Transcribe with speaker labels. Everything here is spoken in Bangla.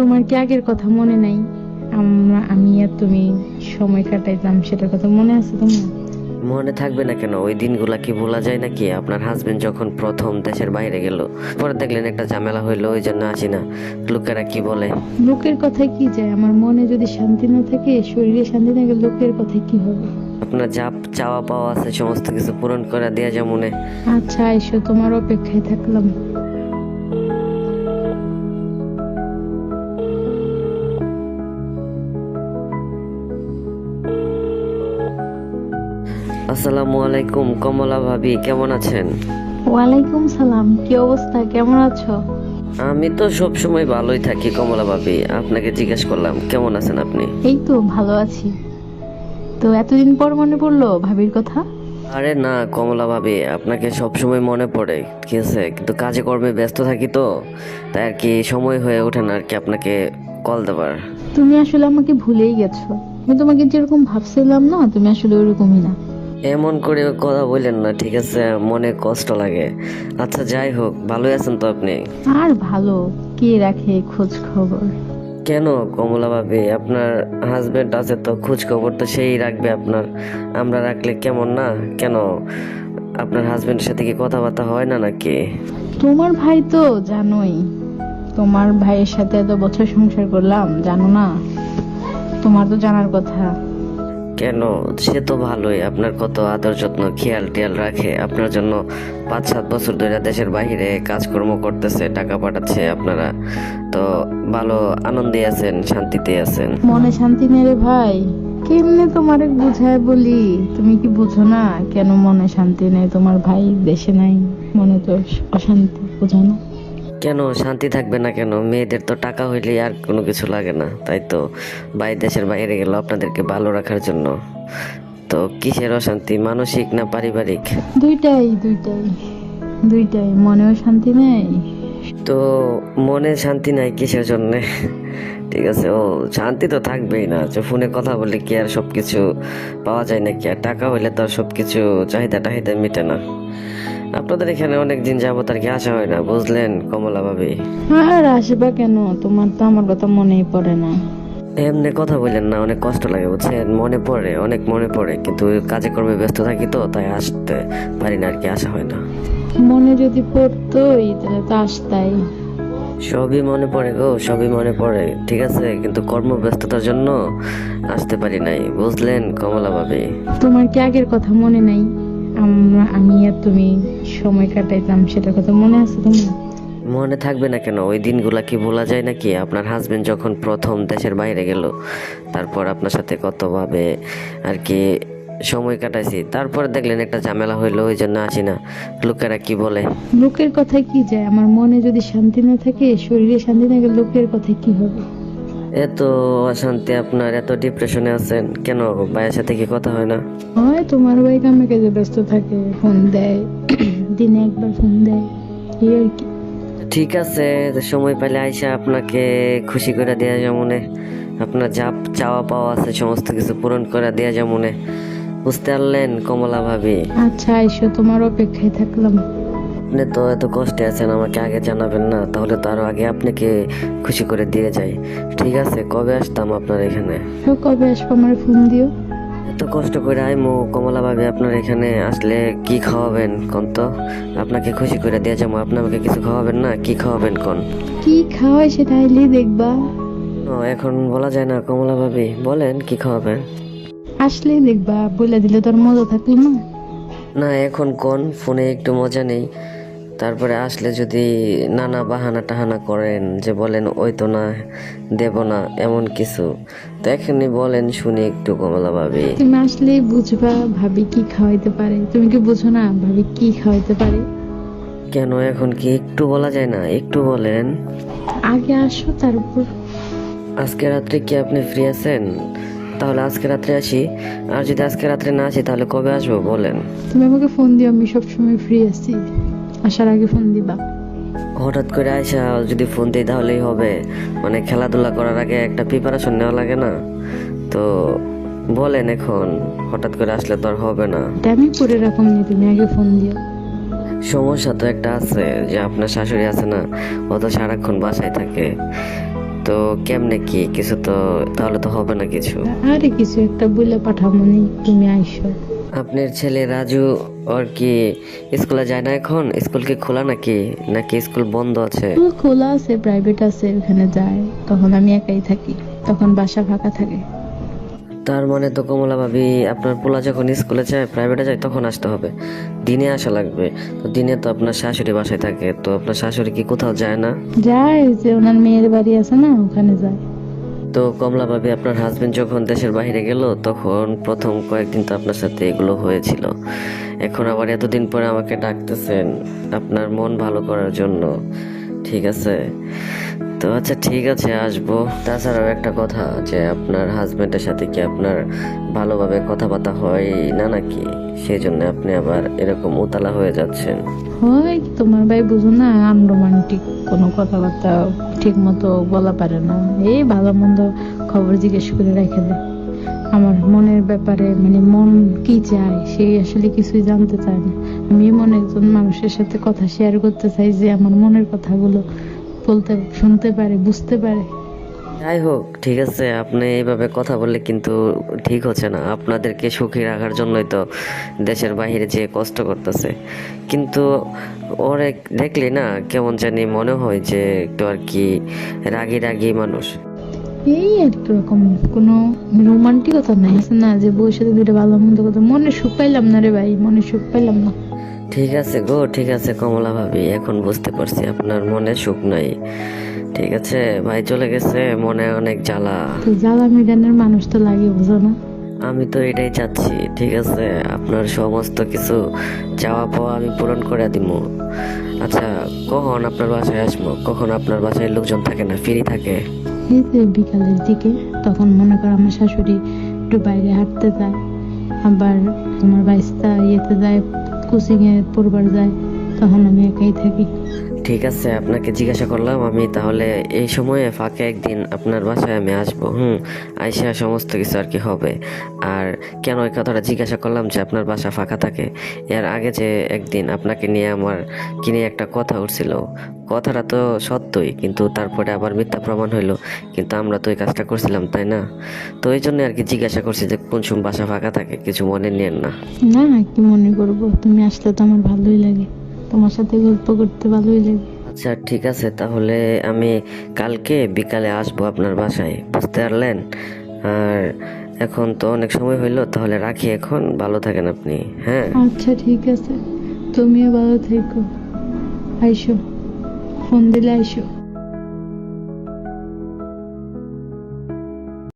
Speaker 1: তোমার কি আগের কথা মনে নাই? আমরা আমি আর তুমি সময় কাটাইতাম সেটার কথা মনে আছে তোমার?
Speaker 2: মনে থাকবে না কেন? ওই দিনগুলা কি ভোলা যায় নাকি? আপনার হাজবেন্ড যখন প্রথম দেশের বাইরে গেল পরে দেখলেন একটা ঝামেলা হইল ওই জন্য আসি না। লোকেরা কি বলে?
Speaker 1: লোকের কথায় কি যায়? আমার মনে যদি শান্তি না থাকে শরীরে শান্তি না গেলে লোকের কথায় কি হবে?
Speaker 2: আপনার যা চাওয়া পাওয়া আছে সমস্ত কিছু পূরণ করে দেওয়া যা মনে।
Speaker 1: আচ্ছা এসো তোমার অপেক্ষায় থাকলাম।
Speaker 2: আসসালামু আলাইকুম কমলা ভাবি কেমন আছেন?
Speaker 1: ওয়ালাইকুম সালাম কি অবস্থা? কেমন আছো?
Speaker 2: আমি তো সব সময় ভালোই থাকি কমলা ভাবি। আপনাকে জিজ্ঞেস করলাম কেমন আছেন আপনি?
Speaker 1: এই তো ভালো আছি। তো এতদিন পর মনে পড়ল ভাবির কথা?
Speaker 2: আরে না কমলা ভাবি আপনাকে সব সময় মনে পড়ে ঠিক আছে? কিন্তু কাজে কর্মে ব্যস্ত থাকি তো তাই আর কি সময় হয়ে ওঠে না আর কি আপনাকে কল দেবার।
Speaker 1: তুমি আসলে আমাকে ভুলেই গেছো। আমি তোমাকে যেরকম ভাবছিলাম না তুমি আসলে ওরকমই না।
Speaker 2: এমন করে কথা বললেন না ঠিক আছে? মনে কষ্ট লাগে। আচ্ছা যাই হোক ভালোই আছেন তো আপনি?
Speaker 1: আর ভালো কে রাখে খোঁজ খবর
Speaker 2: কেন কমলা ভাবি? আপনার হাজবেন্ড আছে তো খোঁজ খবর তো সেই রাখবে আপনার। আমরা রাখলে কেমন না? কেন? আপনার হাজবেন্ডের সাথে কি কথাবার্তা হয় না নাকি?
Speaker 1: তোমার ভাই তো জানোই। তোমার ভাইয়ের সাথে এত বছর সংসার করলাম জানো না? তোমার তো জানার কথা।
Speaker 2: কেন? সে তো ভালোই। আপনার কত আদর যত্ন, খেয়াল টেয়াল রাখে। আপনার জন্য পাঁচ সাত বছর ধরে দেশের বাইরে কাজকর্ম করতেছে, টাকা পাঠাচ্ছে আপনারা। তো ভালো, আনন্দে আছেন, শান্তিতে আছেন।
Speaker 1: মনে শান্তি নেই রে ভাই। কেমনে তোমারে বুঝায় বলি? তুমি কি বুঝো না? কেন মনে শান্তি নেই? তোমার ভাই দেশে নাই। মনে তো অশান্তি, বুঝো না।
Speaker 2: কেন শান্তি থাকবে না কেন? মেয়েদের তো টাকা হইলে আর কোনো কিছু লাগে না তাই তো? বাইরে দেশের বাইরে গেল আপনাদেরকে ভালো রাখার জন্য। তো কিসের অশান্তি? মানসিক না পারিবারিক?
Speaker 1: দুইটাই দুইটাই। দুইটাই। মনেও শান্তি নেই।
Speaker 2: তো মনে শান্তি নাই কিসের জন্য? ঠিক আছে ও শান্তি তো থাকবেই না। যে ফোনে কথা বললে কি আর সব কিছু পাওয়া যায় নাকি? আর টাকা হইলে তো আর সব কিছু চাহিদা টাহিদা মিটে না। আপনাদের এখানে অনেক দিন যাবত আর কি আসা হয় না বুঝলেন কমলা ভাবি।
Speaker 1: আর আসবা কেন? তোমার তো আমার কথা মনেই পড়ে না।
Speaker 2: এমনি কথা বললেন না অনেক কষ্ট লাগে বুঝছেন? মনে পড়ে অনেক মনে পড়ে কিন্তু কাজে কর্মে ব্যস্ত থাকি তো তাই আসতে পারি না আর কি আসা হয় না।
Speaker 1: মনে যদি পড়তোই তাহলে তো আসতাই।
Speaker 2: সবই মনে পড়ে গো সবই মনে পড়ে ঠিক আছে? কিন্তু কর্মব্যস্ততার জন্য আসতে পারি নাই বুঝলেন কমলা ভাবি?
Speaker 1: তোমার কি আগের কথা মনে নাই? আমরা আমি আর তুমি সময় কাটাইতাম সেটার কথা মনে আছে তোমার?
Speaker 2: মনে থাকবে না কেন? ওই দিনগুলা কি ভোলা যায় নাকি? আপনার হাজবেন্ড যখন প্রথম দেশের বাইরে গেল তারপর আপনার সাথে কতভাবে আর কি সময় কাটাইছি। তারপর দেখলেন একটা ঝামেলা হইল ওই জন্য আসি না। লোকেরা কি বলে?
Speaker 1: লোকের কথায় কি যায়? আমার মনে যদি শান্তি না থাকে শরীরে শান্তি না গেলে লোকের কথায় কি হবে?
Speaker 2: এত অশান্তি আপনার এত ডিপ্রেশনে আছেন কেন? ভাইয়ের সাথে কি কথা হয় না?
Speaker 1: হয় তোমার ভাই কামে কাজে ব্যস্ত থাকে ফোন দেয় দিনে একবার ফোন দেয় এই আর কি।
Speaker 2: ঠিক আছে সময় পেলে আইসা আপনাকে খুশি করে দেওয়া যেমনে। আপনার যা চাওয়া পাওয়া আছে সমস্ত কিছু পূরণ করে দেওয়া যেমনে। বুঝতে পারলেন কমলা ভাবি?
Speaker 1: আচ্ছা এসো তোমার অপেক্ষায় থাকলাম।
Speaker 2: আপনি তো এত কষ্টে আছেন আমাকে আগে জানাবেন না তাহলে তো আরও আগে আপনাকে খুশি করে দিয়ে যাই। ঠিক আছে কবে আসতাম আপনার এখানে?
Speaker 1: কবে আসব আমার ফোন দিও।
Speaker 2: এত কষ্ট করে আইমু কমলা ভাবি আপনার এখানে আসলে কি খাওয়াবেন কোন তো? আপনাকে খুশি করে দিয়ে যাব আপনি আমাকে কিছু খাওয়াবেন না? কি খাওয়াবেন কোন?
Speaker 1: কি খাওয়াই সেটা আইলেই দেখবা।
Speaker 2: ও, এখন বলা যায় না কমলা ভাবি বলেন কি খাওয়াবেন?
Speaker 1: আসলেই দেখবা বলে দিলে তোর মজা থাকল না।
Speaker 2: না এখন কোন? ফোনে একটু মজা নেই। তারপরে আসলে যদি নানা বাহানা টাহানা করেন যে বলেন ওই তো না দেব না এমন কিছু। তো এখনই বলেন শুনি একটু কমলা ভাবি।
Speaker 1: তুমি আসলেই বুঝবা ভাবি কি খাওয়াইতে পারে। তুমি কি বুঝো না ভাবি কি খাওয়াইতে পারে?
Speaker 2: কেন এখন কি একটু বলা যায় না? একটু বলেন।
Speaker 1: আগে আসো তারপর।
Speaker 2: আজকে রাত্রে কি আপনি ফ্রি আছেন? তাহলে আজকে রাত্রে আসি। আর যদি আজকে রাত্রে না আসি তাহলে কবে আসব? বলেন।
Speaker 1: তুমি আমাকে ফোন দিও আমি সবসময় ফ্রি আছি। আসার আগে ফোন দিবা।
Speaker 2: হঠাৎ করে আয়সা যদি ফোন দিই তাহলেই হবে। মানে খেলাধুলা করার আগে একটা প্রিপারেশন নেওয়া লাগে না। তো বলেন এখন হঠাৎ করে আসলে তো আর হবে না।
Speaker 1: আমি করে রাখুন নি তুমি আগে ফোন দিও।
Speaker 2: সমস্যা তো একটা আছে যে আপনার শাশুড়ি আছে না ও তো সারাক্ষণ বাসায় থাকে। তো তো কেমনে কি কিছু তো তাহলে তো হবে না কিছু।
Speaker 1: আরে কিছু একটা বলে পাঠামনি তুমি আইসো।
Speaker 2: আপনার ছেলে রাজু ওর কি স্কুলে যায় না এখন? স্কুল কি খোলা নাকি? নাকি স্কুল বন্ধ আছে?
Speaker 1: স্কুল খোলা আছে প্রাইভেট আছে ওখানে যায়। তখন আমি একাই থাকি। তখন বাসা ফাঁকা থাকে।
Speaker 2: তার মানে তো কমলা ভাবি আপনার পোলা যখন স্কুলে যায় প্রাইভেটে যায় তখন আসতে হবে। দিনে আসা লাগবে। তো দিনে তো আপনার শাশুড়ি বাসায় থাকে। তো আপনার শাশুড়ি কি কোথাও যায় না?
Speaker 1: যায় যে ওনার মেয়ের বাড়ি আছে না ওখানে যায়।
Speaker 2: তো কমলা ভাবি, আপনার হাজবেন্ড যখন দেশের বাইরে গেল, তখন প্রথম কয়েকদিন তো আপনার সাথে এগুলো হয়েছিল। এখন আবার এতদিন পরে আমাকে ডাকতেছেন, আপনার মন ভালো করার জন্য। ঠিক আছে? তো আচ্ছা ঠিক আছে, আসব। তাছাড়াও একটা কথা যে, আপনার হাজবেন্ডের সাথে কি আপনার ভালোভাবে কথাবার্তা হয় না নাকি? সেই জন্য আপনি আবার এরকম উতলা হয়ে যাচ্ছেন।
Speaker 1: হয়, তোমার ভাই বুঝো না, আনরোমান্টিক কোনো কথাবার্তা ঠিক মতো বলা পারে না। এই ভালো মন্দ খবর জিজ্ঞেস করে রেখে দেয় আমার মনের ব্যাপারে মানে মন কি চায়, সে আসলে কিছুই জানতে চায় না। আমি এমন একজন মানুষের সাথে কথা শেয়ার করতে চাই যে, আমার মনের কথাগুলো বলতে শুনতে পারে বুঝতে পারে।
Speaker 2: যাই হোক ঠিক আছে আপনি এইভাবে কথা বললে কিন্তু ঠিক হচ্ছে না। আপনাদেরকে সুখী রাখার জন্যই তো দেশের বাইরে যে কষ্ট করতেছে। কিন্তু ওরে দেখলে না কেমন জানি মনে হয় যে একটু আর কি রাগি রাগি মানুষ।
Speaker 1: এই একটু রকম কোনো রোমান্টিকতা নাই। না যে সাথে দুটো ভালো মন্দ কথা মনে সুখ পাইলাম না রে ভাই মনে সুখ পাইলাম না।
Speaker 2: ঠিক আছে গো ঠিক আছে কমলা ভাবি এখন বুঝতে পারছি আপনার মনে সুখ নাই। ঠিক আছে ভাই চলে গেছে মনে অনেক জ্বালা।
Speaker 1: তো জ্বালা মিডানের মানুষ তো লাগে বুঝো না।
Speaker 2: আমি তো এটাই চাচ্ছি ঠিক আছে আপনার সমস্ত কিছু চাওয়া পাওয়া আমি পূরণ করে দিব আচ্ছা কখন আপনার বাসায় আসব? কখন আপনার বাসায় লোকজন থাকে না ফ্রি থাকে?
Speaker 1: এই যে বিকালের দিকে তখন মনে করো আমার শাশুড়ি একটু বাইরে হাঁটতে যায় আবার আমার বাইস্তা ইয়েতে যায় কোচিং এ পড়বার যায় তখন আমি একাই থাকি
Speaker 2: ঠিক আছে, আপনাকে জিজ্ঞাসা করলাম আমি তাহলে এই সময়ে ফাঁকে একদিন আপনার বাসায় আমি আসব। হুম, আইসা সমস্ত কিছু আর কি হবে। আর কেন ওই কথাটা জিজ্ঞাসা করলাম যে আপনার বাসা ফাঁকা থাকে? এর আগে যে একদিন আপনাকে নিয়ে আমার কিনে একটা কথা উঠছিল, কথাটা তো সত্যই, কিন্তু তারপরে আবার মিথ্যা প্রমাণ হইল। কিন্তু আমরা তো ওই কাজটা করছিলাম, তাই না? তো এই জন্য আর কি জিজ্ঞাসা করছি যে কোন সময় বাসা ফাঁকা থাকে, কিছু মনে নিয়েন না
Speaker 1: না, কি মনে করব? তুমি আসলে তো আমার ভালোই লাগে। তোমার সাথে গল্প করতে ভালোই লাগে।
Speaker 2: আচ্ছা ঠিক আছে তাহলে আমি কালকে বিকালে আসব আপনার বাসায় বুঝতে পারলেন? আর এখন তো অনেক সময় হইল তাহলে রাখি এখন ভালো থাকেন আপনি হ্যাঁ?
Speaker 1: আচ্ছা ঠিক আছে। তুমিও ভালো থেকো। আইসো ফোন দিলে আইসো।